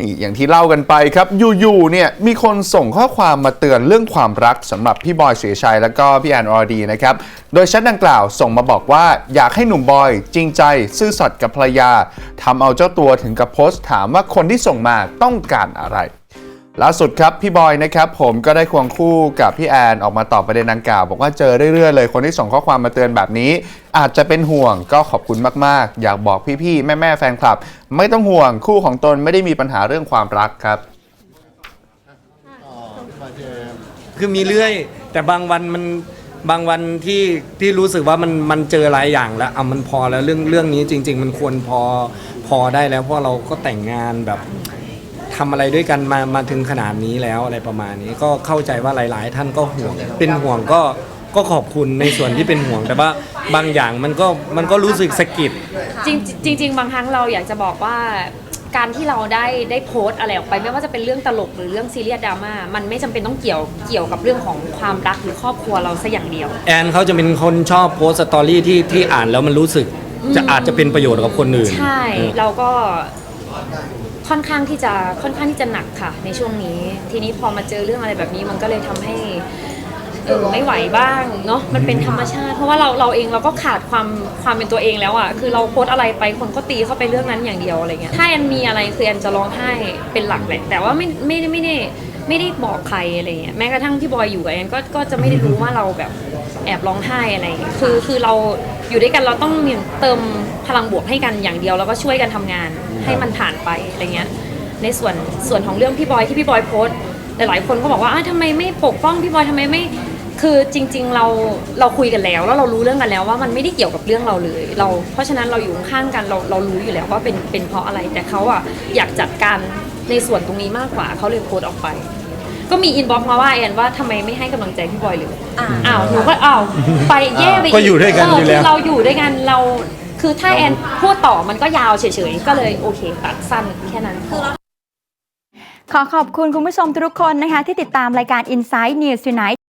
นี่อย่างที่เล่ากันไปครับอยู่ๆเนี่ยมีคนส่งข้อความมาเตือนเรื่องความรักสำหรับพี่บอยเสียชัยแล้วก็พี่แอนอรดีนะครับโดยแชทดังกล่าวส่งมาบอกว่าอยากให้หนุ่มบอยจริงใจซื่อสัตย์กับภรรยาทำเอาเจ้าตัวถึงกับโพสต์ถามว่าคนที่ส่งมาต้องการอะไร ล่าสุดครับพี่บอยนะครับผมก็ได้ควงคู่กับพี่แอนออกมาตอบประเด็นดังกล่าว บอกว่าเจอเรื่อยๆเลยคนที่ส่งข้อความมาเตือนแบบนี้ อาจจะเป็นห่วงก็ขอบคุณมากๆ อยากบอกพี่ๆ แม่ๆ แฟนคลับ ไม่ต้องห่วงคู่ของตนไม่ได้มีปัญหาเรื่องความรักครับ คือมีเรื่อย แต่บางวันมันบางวันที่ที่รู้สึกว่ามันมันเจอหลายอย่างแล้วอะมันพอแล้วเรื่องเรื่องนี้จริง ๆ มันควรพอพอได้แล้วเพราะเราก็แต่งงานแบบ ทำอะไรด้วยกันมามาถึงขนาดนี้แล้วอะไรประมาณนี้ ก็เข้าใจว่าหลาย ๆ ท่านก็ห่วง เป็นห่วงก็ก็ขอบคุณในส่วนที่เป็นห่วง แต่ว่าบางอย่างมันก็มันก็รู้สึกสะกิดจริงจริง ๆ บางครั้งเราอยากจะบอกว่าการที่เราได้ได้โพสต์อะไรออกไปไม่ว่าจะเป็นเรื่องตลกหรือเรื่องซีเรียสดราม่ามันไม่จำเป็นต้องเกี่ยวเกี่ยวกับเรื่องของความรักหรือครอบครัวเราซะอย่างเดียว แอนเขาจะเป็นคนชอบโพสต์สตอรี่ที่ที่อ่านแล้วมันรู้สึก จะอาจจะเป็นประโยชน์กับคนอื่นใช่ เออ เราก็ ค่อนข้างที่จะค่อนข้างที่จะหนักค่ะ ในช่วงนี้ ทีนี้พอมาเจอเรื่องอะไรแบบนี้มันก็เลยทำให้เออไม่ไหวบ้างเนาะมันเป็นธรรมชาติ เพราะว่าเราเราเองเราก็ขาดความความเป็นตัวเองแล้วอะ่ะคือเราโพสต์อะไรไปคนก็ตีเข้าไปเรื่องนั้นอย่างเดียวอะไรเงี้ยถ้าแอนมีอะไรคือแอนจะร้องไห้เป็นหลักแหละแต่ว่าไม่ไม่ได้ไม่ได้ไม่ได้บอกใครอะไรเงี้ยแม้กระทั่งที่บอยอยู่กับแอนก็ก็จะไม่ได้รู้ว่าเราแบบ แอบร้องไห้อะไรเงี้ยคือคือเราอยู่ด้วยกันเราต้องมีเติมพลังบวกให้กันอย่างเดียว แล้วก็ช่วยกันทำงานให้มันผ่านไปอะไรเงี้ยในส่วนส่วนของเรื่องพี่บอยที่พี่บอยโพสต์หลายๆคนก็บอกว่าอ้าวทำไมไม่ปกป้องพี่บอยทำไมไม่ คือจริง ๆ เราเราคุยกันแล้ว แล้วเรารู้เรื่องกันแล้วว่ามันไม่ได้เกี่ยวกับเรื่องเราเลย เราเพราะฉะนั้นเราอยู่ข้างๆกันเราเรารู้อยู่แล้วว่าเป็นเป็นเพราะอะไรแต่เขาอะอยากจัดการในส่วนตรงนี้มากกว่าเขาเลยโพสต์ออกไป ก็มีอินบ็อกซ์มาว่าแอนว่าทำไมไม่ให้กำลังใจพี่บอยเลยอ้าวหนูก็อ้าวไปแย่ไปก็อยู่ด้วยกันอยู่แล้วเเราอยู่ด้วยกันเราคือถ้าแอนพูดต่อมันก็ยาวเฉยๆก็เลยโอเคตัดสั้นแค่นั้น ขอขอบคุณคุณผู้ชมทุกคนนะคะ ที่ติดตามรายการ Inside News Tonight